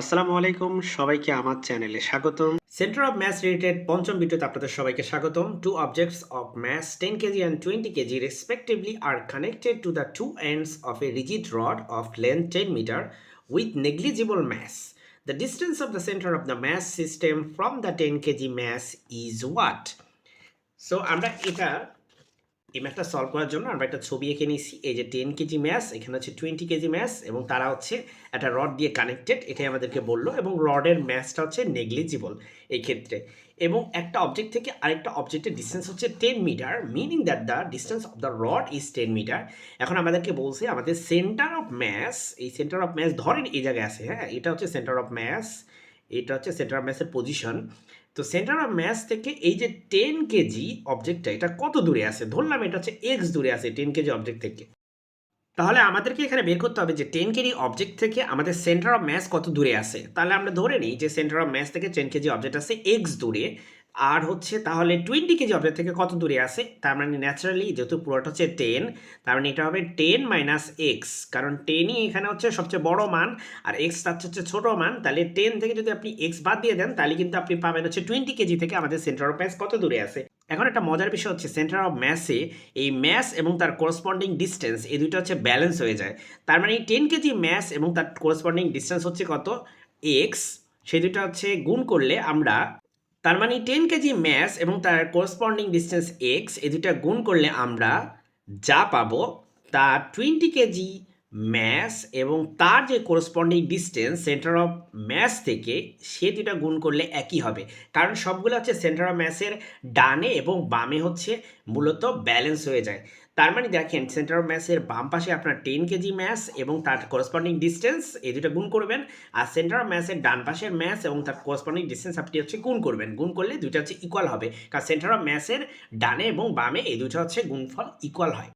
আসসালামু আলাইকুম, সবাইকে আমার চ্যানেলে স্বাগতম। সেন্টার অফ ম্যাথ রিলেটেড পঞ্চম ভিডিওতে আপনাদের সবাইকে স্বাগতম। Two objects of mass ten KG and twenty KG respectively are connected to the two ends of a rigid rod of length ten metre with negligible mass the distance of the centre of the mass system from the ten KG mass is what so আমরা এটা এই ম্যাথটা solve করার জন্য আমরা একটা ছবি এঁকে নিয়েছি। এই যে টেন কেজি ম্যাস এখানে হচ্ছে টোয়েন্টি কেজি ম্যাস এবং তারা হচ্ছে একটা রড দিয়ে কানেক্টেড এটাই আমাদেরকে বলল এবং রডের ম্যাসটা হচ্ছে নেগলিজিবল এই ক্ষেত্রে। এবং একটা অবজেক্ট থেকে আরেকটা অবজেক্টের ডিস্টেন্স হচ্ছে ten metre meaning that the distance of the rod is ten metre এখন আমাদেরকে বলছে আমাদের সেন্টার অফ ম্যাস এই সেন্টার অফ ম্যাস ধরেন এই জায়গায় আছে হ্যাঁ? এটা হচ্ছে সেন্টার অফ ম্যাস এটা হচ্ছে সেন্টার অফ ম্যাসের পজিশন তো সেন্টার অফ ম্যাস থেকে এই যে টেন কেজি অবজেক্টটা এটা কত দূরে আছে? ধরলাম এটা হচ্ছে এক্স দূরে আছে টেন কেজি অবজেক্ট থেকে। তাহলে আমাদেরকে এখানে বের করতে হবে যে টেন কেজি অবজেক্ট থেকে আমাদের সেন্টার অফ ম্যাস কত দূরে আছে? তাহলে আমরা ধরে নিই যে সেন্টার অফ ম্যাস থেকে টেন কেজি অবজেক্ট আছে এক্স দূরে। আর হচ্ছে তাহলে টোয়েন্টি কেজি অবজেক্ট থেকে কত দূরে আছে? তার মানে ন্যাচারালি যেহেতু পুরোটা হচ্ছে টেন তার মানে এটা হবে টেন মাইনাস এক্স কারণ টেনই এখানে হচ্ছে সবচেয়ে বড় মান, আর এক্স তার হচ্ছে ছোট মান, তাহলে টেন থেকে যদি আপনি এক্স বাদ দিয়ে দেন, তাহলে কিন্তু আপনি পাবেন হচ্ছে টোয়েন্টি কেজি থেকে আমাদের সেন্টার অফ ম্যাস কত দূরে আছে? এখন একটা মজার বিষয় হচ্ছে সেন্টার অফ ম্যাসে এই ম্যাস এবং তার করসপন্ডিং ডিস্টেন্স এই দুটো হচ্ছে ব্যালেন্স হয়ে যায়। তার মানে এই টেন কেজি ম্যাস এবং তার করসপন্ডিং ডিস্টেন্স হচ্ছে কত? এক্স সেই দুটো হচ্ছে গুণ করলে আমরা তার মানে টেন কেজি ম্যাস এবং তার করসপন্ডিং ডিস্টেন্স এক্স এই দুটা গুণ করলে আমরা যা পাবো তা টোয়েন্টি কেজি ম্যাস এবং তার যে corresponding distance centre of mass থেকে সে দুটা গুণ করলে একই হবে। কারণ সবগুলো হচ্ছে সেন্টার অফ ম্যাসের ডানে এবং বামে হচ্ছে মূলত ব্যালেন্স হয়ে যায়। তার মানে দেখেন সেন্টার অফ ম্যাসের বাম পাশে আপনার টেন কেজি ম্যাস এবং তার করসপন্ডিং ডিস্টেন্স এই দুটো গুণ করবেন। আর সেন্টার অফ ম্যাসের ডান পাশের ম্যাস এবং তার করসপন্ডিং ডিস্টেন্স আপনি হচ্ছে গুণ করবেন। গুণ করলে দুইটা হচ্ছে ইকুয়াল হবে। কারণ সেন্টার অফ ম্যাসের ডানে এবং বামে এই দুটো হচ্ছে গুণফল ইকুয়াল হয়।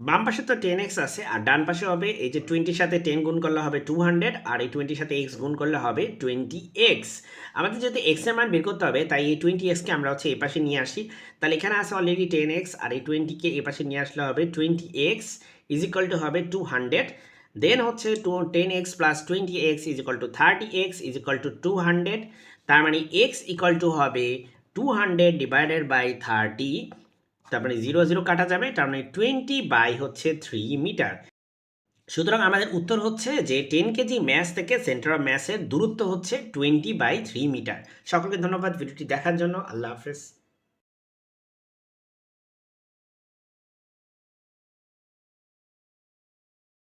বাম পাশে তো টেন এক্স আছে, আর ডান পাশে হবে, এই যে টোয়েন্টির সাথে টেন গুণ করলে হবে টু হান্ড্রেড আর এই টোয়েন্টির সাথে এক্স গুণ করলে হবে টোয়েন্টি এক্স আমাদের যদি এক্সের মান বের করতে হবে, তাই এই টোয়েন্টি এক্সকে আমরা হচ্ছে এই পাশে নিয়ে আসি। তাহলে এখানে আছে অলরেডি টেন এক্স আর এই টোয়েন্টিকে এ পাশে নিয়ে আসলে হবে twenty X is equal to হবে টু হান্ড্রেড দেন হচ্ছে two ten X plus twenty X is equal to thirty X is equal to two hundred তার মানে এক্স ইকাল টু হবে two hundred divided by thirty তার মানে zero zero কাটা যাবে, তার মানে টোয়েন্টি বাই হচ্ছে থ্রি মিটার সুতরাং আমাদের উত্তর হচ্ছে যে টেন কেজি ম্যাস থেকে সেন্টার অফ ম্যাসের দূরত্ব হচ্ছে টোয়েন্টি বাই থ্রি মিটার সকলকে ধন্যবাদ ভিডিওটি দেখার জন্য। আল্লাহ হাফেজ।